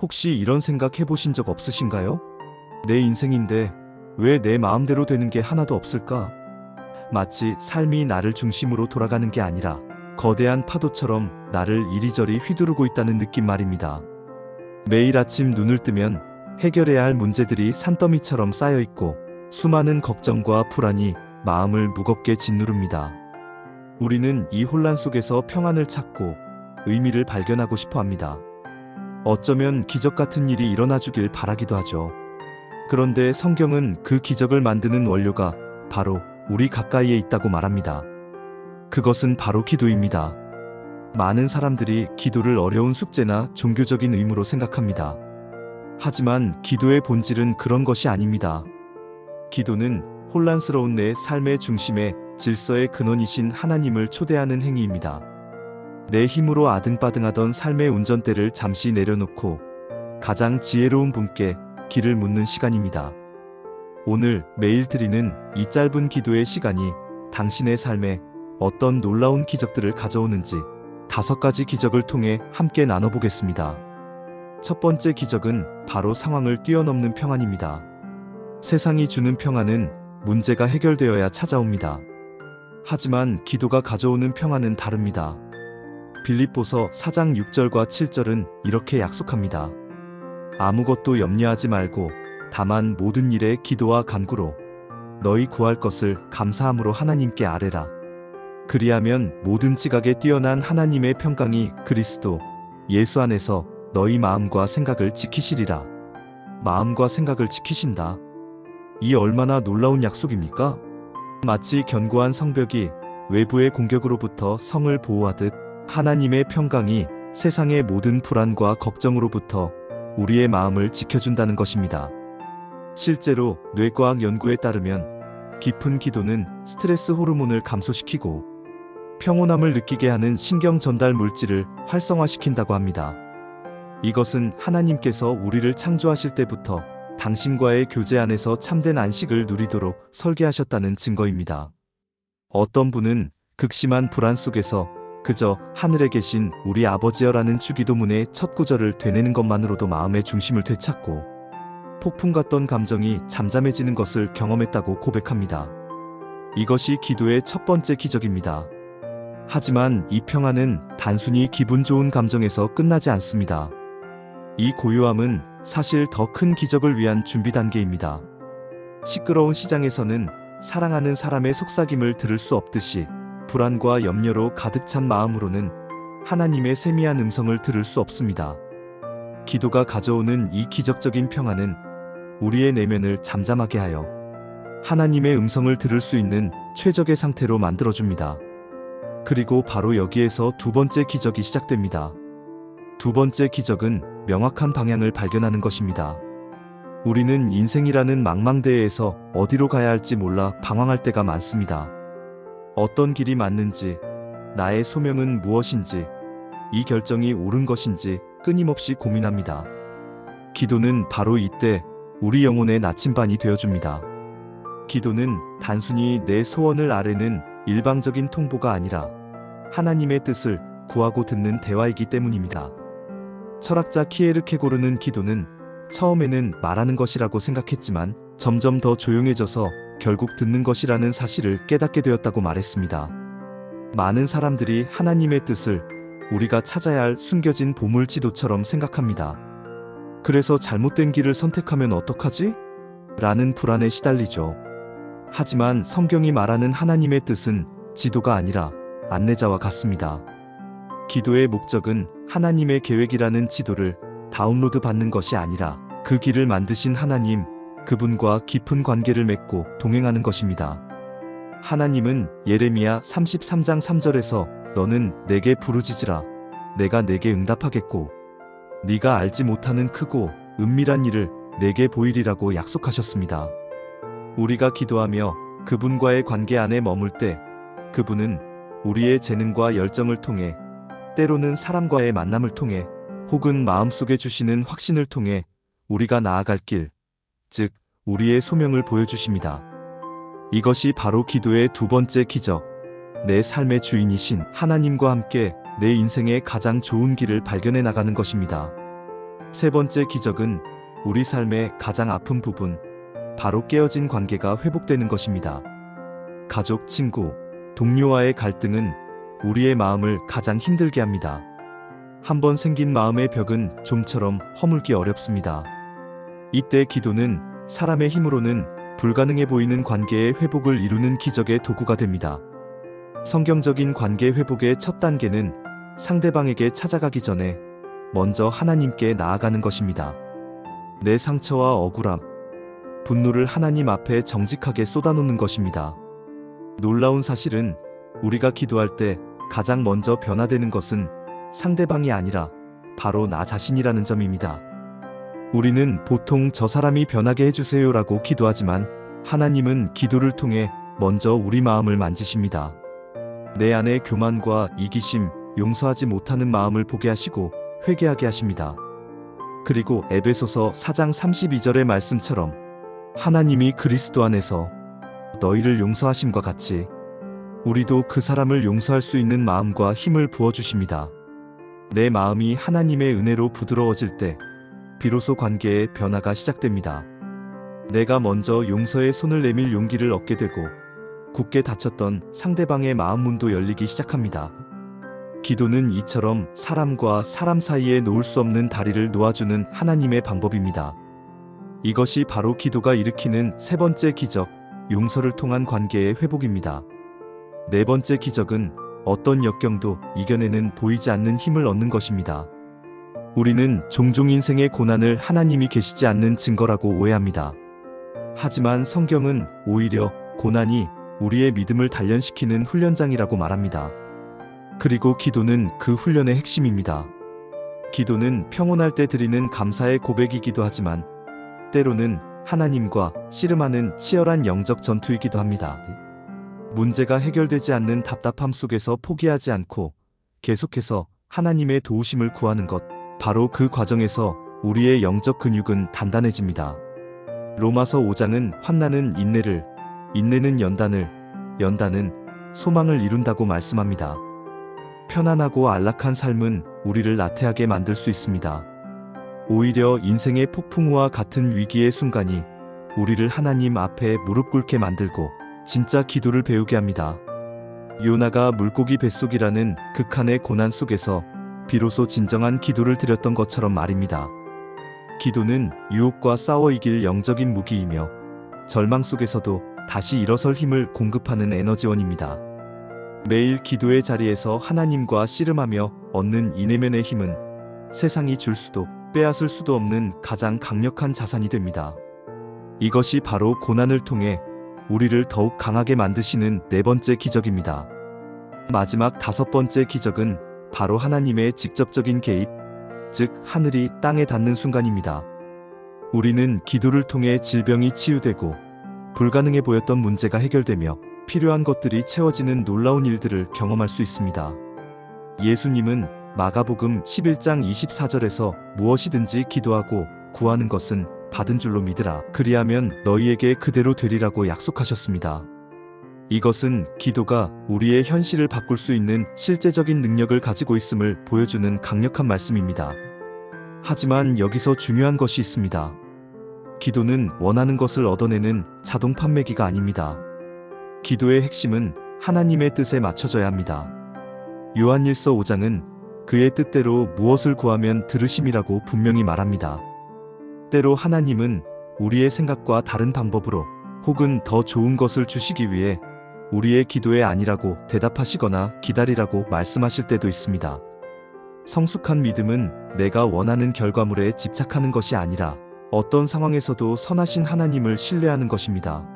혹시 이런 생각 해보신 적 없으신가요? 내 인생인데 왜 내 마음대로 되는 게 하나도 없을까? 마치 삶이 나를 중심으로 돌아가는 게 아니라 거대한 파도처럼 나를 이리저리 휘두르고 있다는 느낌 말입니다. 매일 아침 눈을 뜨면 해결해야 할 문제들이 산더미처럼 쌓여 있고 수많은 걱정과 불안이 마음을 무겁게 짓누릅니다. 우리는 이 혼란 속에서 평안을 찾고 의미를 발견하고 싶어 합니다. 어쩌면 기적 같은 일이 일어나 주길 바라기도 하죠. 그런데 성경은 그 기적을 만드는 원료가 바로 우리 가까이에 있다고 말합니다. 그것은 바로 기도입니다. 많은 사람들이 기도를 어려운 숙제나 종교적인 의무로 생각합니다. 하지만 기도의 본질은 그런 것이 아닙니다. 기도는 혼란스러운 내 삶의 중심에 질서의 근원이신 하나님을 초대하는 행위입니다. 내 힘으로 아등바등하던 삶의 운전대를 잠시 내려놓고 가장 지혜로운 분께 길을 묻는 시간입니다. 오늘 매일 드리는 이 짧은 기도의 시간이 당신의 삶에 어떤 놀라운 기적들을 가져오는지 다섯 가지 기적을 통해 함께 나눠보겠습니다. 첫 번째 기적은 바로 상황을 뛰어넘는 평안입니다. 세상이 주는 평안은 문제가 해결되어야 찾아옵니다. 하지만 기도가 가져오는 평안은 다릅니다. 빌립보서 4장 6절과 7절은 이렇게 약속합니다. 아무것도 염려하지 말고 다만 모든 일에 기도와 간구로 너희 구할 것을 감사함으로 하나님께 아뢰라. 그리하면 모든 지각에 뛰어난 하나님의 평강이 그리스도 예수 안에서 너희 마음과 생각을 지키시리라. 마음과 생각을 지키신다. 이 얼마나 놀라운 약속입니까? 마치 견고한 성벽이 외부의 공격으로부터 성을 보호하듯 하나님의 평강이 세상의 모든 불안과 걱정으로부터 우리의 마음을 지켜준다는 것입니다. 실제로 뇌과학 연구에 따르면 깊은 기도는 스트레스 호르몬을 감소시키고 평온함을 느끼게 하는 신경 전달 물질을 활성화시킨다고 합니다. 이것은 하나님께서 우리를 창조하실 때부터 당신과의 교제 안에서 참된 안식을 누리도록 설계하셨다는 증거입니다. 어떤 분은 극심한 불안 속에서 그저 하늘에 계신 우리 아버지여라는 주기도문의 첫 구절을 되뇌는 것만으로도 마음의 중심을 되찾고 폭풍 같던 감정이 잠잠해지는 것을 경험했다고 고백합니다. 이것이 기도의 첫 번째 기적입니다. 하지만 이 평안은 단순히 기분 좋은 감정에서 끝나지 않습니다. 이 고요함은 사실 더 큰 기적을 위한 준비 단계입니다. 시끄러운 시장에서는 사랑하는 사람의 속삭임을 들을 수 없듯이 불안과 염려로 가득 찬 마음으로는 하나님의 세미한 음성을 들을 수 없습니다. 기도가 가져오는 이 기적적인 평안은 우리의 내면을 잠잠하게 하여 하나님의 음성을 들을 수 있는 최적의 상태로 만들어줍니다. 그리고 바로 여기에서 두 번째 기적이 시작됩니다. 두 번째 기적은 명확한 방향을 발견하는 것입니다. 우리는 인생이라는 망망대해에서 어디로 가야 할지 몰라 방황할 때가 많습니다. 어떤 길이 맞는지, 나의 소명은 무엇인지, 이 결정이 옳은 것인지 끊임없이 고민합니다. 기도는 바로 이때 우리 영혼의 나침반이 되어줍니다. 기도는 단순히 내 소원을 아뢰는 일방적인 통보가 아니라 하나님의 뜻을 구하고 듣는 대화이기 때문입니다. 철학자 키에르케고르는 기도는 처음에는 말하는 것이라고 생각했지만 점점 더 조용해져서 결국 듣는 것이라는 사실을 깨닫게 되었다고 말했습니다. 많은 사람들이 하나님의 뜻을 우리가 찾아야 할 숨겨진 보물 지도처럼 생각합니다. 그래서 잘못된 길을 선택하면 어떡하지? 라는 불안에 시달리죠. 하지만 성경이 말하는 하나님의 뜻은 지도가 아니라 안내자와 같습니다. 기도의 목적은 하나님의 계획이라는 지도를 다운로드 받는 것이 아니라 그 길을 만드신 하나님, 그분과 깊은 관계를 맺고 동행하는 것입니다. 하나님은 예레미야 33장 3절에서 너는 내게 부르짖으라 내가 내게 응답하겠고 네가 알지 못하는 크고 은밀한 일을 내게 보이리라고 약속하셨습니다. 우리가 기도하며 그분과의 관계 안에 머물 때 그분은 우리의 재능과 열정을 통해 때로는 사람과의 만남을 통해 혹은 마음속에 주시는 확신을 통해 우리가 나아갈 길, 즉 우리의 소명을 보여주십니다. 이것이 바로 기도의 두 번째 기적, 내 삶의 주인이신 하나님과 함께 내 인생의 가장 좋은 길을 발견해 나가는 것입니다. 세 번째 기적은 우리 삶의 가장 아픈 부분, 바로 깨어진 관계가 회복되는 것입니다. 가족, 친구, 동료와의 갈등은 우리의 마음을 가장 힘들게 합니다. 한번 생긴 마음의 벽은 좀처럼 허물기 어렵습니다. 이때 기도는 사람의 힘으로는 불가능해 보이는 관계의 회복을 이루는 기적의 도구가 됩니다. 성경적인 관계 회복의 첫 단계는 상대방에게 찾아가기 전에 먼저 하나님께 나아가는 것입니다. 내 상처와 억울함, 분노를 하나님 앞에 정직하게 쏟아놓는 것입니다. 놀라운 사실은 우리가 기도할 때 가장 먼저 변화되는 것은 상대방이 아니라 바로 나 자신이라는 점입니다. 우리는 보통 저 사람이 변하게 해주세요라고 기도하지만 하나님은 기도를 통해 먼저 우리 마음을 만지십니다. 내 안의 교만과 이기심, 용서하지 못하는 마음을 보게 하시고 회개하게 하십니다. 그리고 에베소서 4장 32절의 말씀처럼 하나님이 그리스도 안에서 너희를 용서하심과 같이 우리도 그 사람을 용서할 수 있는 마음과 힘을 부어 주십니다. 내 마음이 하나님의 은혜로 부드러워질 때 비로소 관계의 변화가 시작됩니다. 내가 먼저 용서의 손을 내밀 용기를 얻게 되고 굳게 닫혔던 상대방의 마음 문도 열리기 시작합니다. 기도는 이처럼 사람과 사람 사이에 놓을 수 없는 다리를 놓아주는 하나님의 방법입니다. 이것이 바로 기도가 일으키는 세 번째 기적, 용서를 통한 관계의 회복입니다. 네 번째 기적은 어떤 역경도 이겨내는 보이지 않는 힘을 얻는 것입니다. 우리는 종종 인생의 고난을 하나님이 계시지 않는 증거라고 오해합니다. 하지만 성경은 오히려 고난이 우리의 믿음을 단련시키는 훈련장이라고 말합니다. 그리고 기도는 그 훈련의 핵심입니다. 기도는 평온할 때 드리는 감사의 고백이기도 하지만 때로는 하나님과 씨름하는 치열한 영적 전투이기도 합니다. 문제가 해결되지 않는 답답함 속에서 포기하지 않고 계속해서 하나님의 도우심을 구하는 것, 바로 그 과정에서 우리의 영적 근육은 단단해집니다. 로마서 5장은 환나는 인내를, 인내는 연단을, 연단은 소망을 이룬다고 말씀합니다. 편안하고 안락한 삶은 우리를 나태하게 만들 수 있습니다. 오히려 인생의 폭풍우와 같은 위기의 순간이 우리를 하나님 앞에 무릎 꿇게 만들고 진짜 기도를 배우게 합니다. 요나가 물고기 뱃속이라는 극한의 고난 속에서 비로소 진정한 기도를 드렸던 것처럼 말입니다. 기도는 유혹과 싸워 이길 영적인 무기이며 절망 속에서도 다시 일어설 힘을 공급하는 에너지원입니다. 매일 기도의 자리에서 하나님과 씨름하며 얻는 이 내면의 힘은 세상이 줄 수도 빼앗을 수도 없는 가장 강력한 자산이 됩니다. 이것이 바로 고난을 통해 우리를 더욱 강하게 만드시는 네 번째 기적입니다. 마지막 다섯 번째 기적은 바로 하나님의 직접적인 개입, 즉 하늘이 땅에 닿는 순간입니다. 우리는 기도를 통해 질병이 치유되고 불가능해 보였던 문제가 해결되며 필요한 것들이 채워지는 놀라운 일들을 경험할 수 있습니다. 예수님은 마가복음 11장 24절에서 무엇이든지 기도하고 구하는 것은 받은 줄로 믿으라. 그리하면 너희에게 그대로 되리라고 약속하셨습니다. 이것은 기도가 우리의 현실을 바꿀 수 있는 실제적인 능력을 가지고 있음을 보여주는 강력한 말씀입니다. 하지만 여기서 중요한 것이 있습니다. 기도는 원하는 것을 얻어내는 자동 판매기가 아닙니다. 기도의 핵심은 하나님의 뜻에 맞춰져야 합니다. 요한일서 5장은 그의 뜻대로 무엇을 구하면 들으심이라고 분명히 말합니다. 때로 하나님은 우리의 생각과 다른 방법으로 혹은 더 좋은 것을 주시기 위해 우리의 기도에 아니라고 대답하시거나 기다리라고 말씀하실 때도 있습니다. 성숙한 믿음은 내가 원하는 결과물에 집착하는 것이 아니라 어떤 상황에서도 선하신 하나님을 신뢰하는 것입니다.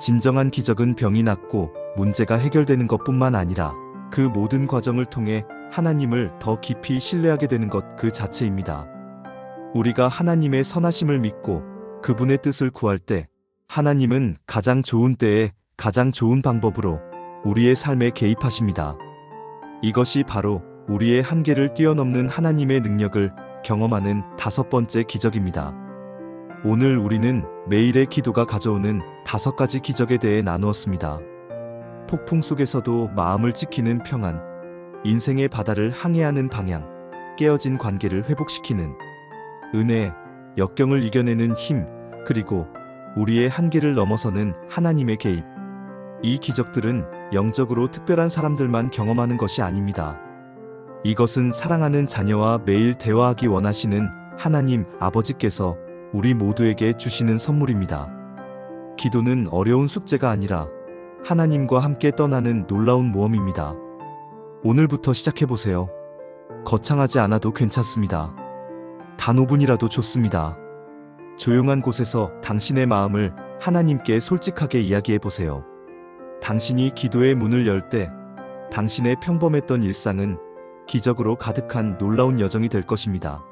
진정한 기적은 병이 낫고 문제가 해결되는 것뿐만 아니라 그 모든 과정을 통해 하나님을 더 깊이 신뢰하게 되는 것 그 자체입니다. 우리가 하나님의 선하심을 믿고 그분의 뜻을 구할 때 하나님은 가장 좋은 때에 가장 좋은 방법으로 우리의 삶에 개입하십니다. 이것이 바로 우리의 한계를 뛰어넘는 하나님의 능력을 경험하는 다섯 번째 기적입니다. 오늘 우리는 매일의 기도가 가져오는 다섯 가지 기적에 대해 나누었습니다. 폭풍 속에서도 마음을 지키는 평안, 인생의 바다를 항해하는 방향, 깨어진 관계를 회복시키는 은혜, 역경을 이겨내는 힘, 그리고 우리의 한계를 넘어서는 하나님의 개입. 이 기적들은 영적으로 특별한 사람들만 경험하는 것이 아닙니다. 이것은 사랑하는 자녀와 매일 대화하기 원하시는 하나님 아버지께서 우리 모두에게 주시는 선물입니다. 기도는 어려운 숙제가 아니라 하나님과 함께 떠나는 놀라운 모험입니다. 오늘부터 시작해보세요. 거창하지 않아도 괜찮습니다. 단 5분이라도 좋습니다. 조용한 곳에서 당신의 마음을 하나님께 솔직하게 이야기해보세요. 당신이 기도의 문을 열 때 당신의 평범했던 일상은 기적으로 가득한 놀라운 여정이 될 것입니다.